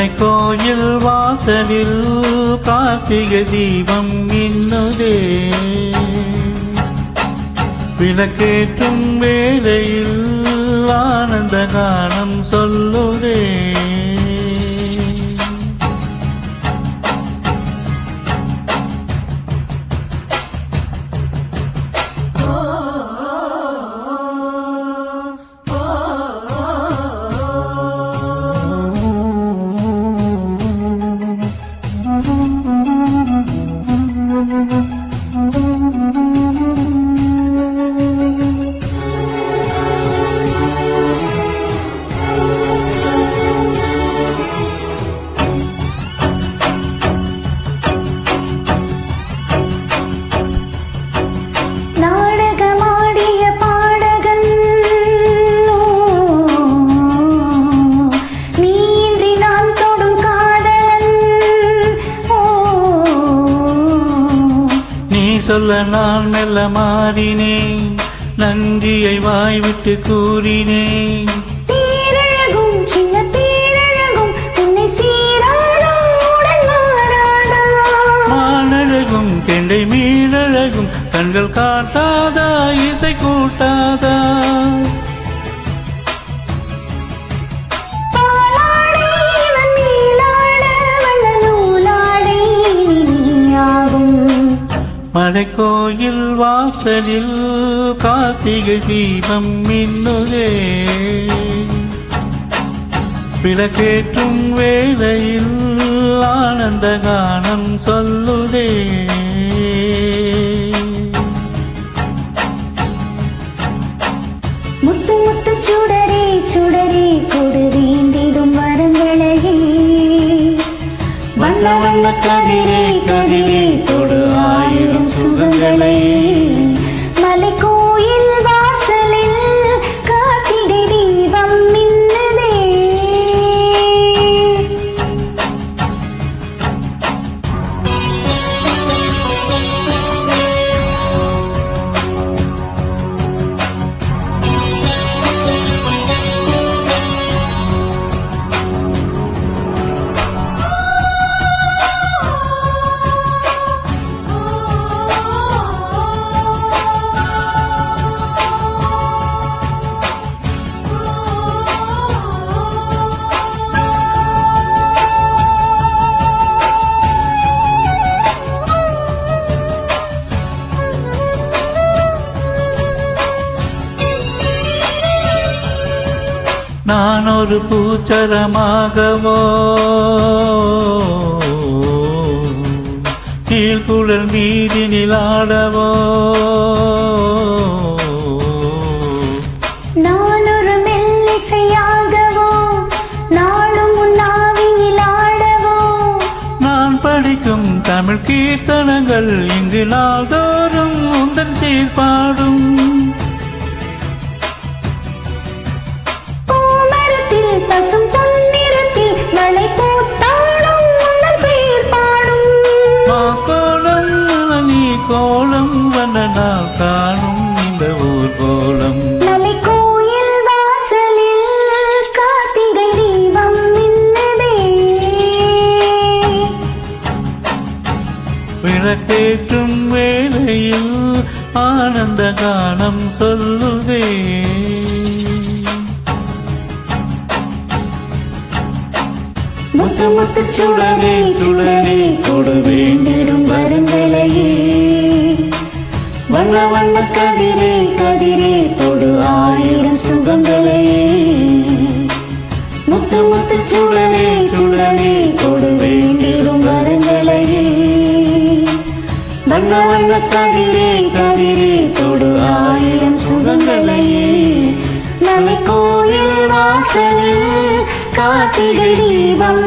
மலைக்கோயில் வாசலில் கார்த்திகை தீபம் இன்னுதே. விளக்கேற்றும் வேளையில் ஆனந்த கானம் சொல்லுதே. சொல்ல நான் மெல்ல மாறினேன். நன்றியை வாய்விட்டு கூறினேன். கெண்டை மீனழகும் கண்கள் காட்டாதா இசை கூட்டாதா? மலைக்கோயில் வாசலில் கார்த்திகை தீபம் மின்னுதே. விளக்கேற்றும் வேளையில் ஆனந்த கானம் சொல்லுதே. முத்து முத்து சுடரே சுடரே கொடு வேண்டிடும் வரங்களையே வண்ண வண்ண கதிரே கதிரே தொடு. ஆயிரம் சுகங்களை நான் ஒரு பூச்சரமாகவோ? கீழ்குழல் மீதினில் ஆடவோ நான் ஒரு மெல்லிசையாகவோ? நாளும் உன்னாவினில் ஆடவோ? நான் படிக்கும் தமிழ் கீர்த்தனங்கள் இங்கு நாள்தோறும் உந்தன் சீர்பாடும். ஆனந்த கானம் சொல்லுதே. முத்து முத்து சுடரே சுடரே கொடு வேண்டிடும் வருங்களையே. வண்ண வண்ண கதிரே கதிரே தொடு ஆயிரம் சுகங்களையே. முத்து முத்து சுடரே சுடரே வண்ண வண்ண கதிரே கதிரே தொடு ஆயிரம் சுகங்களையே மலை கோயில் வாசலில் கார்த்திகை தீபம்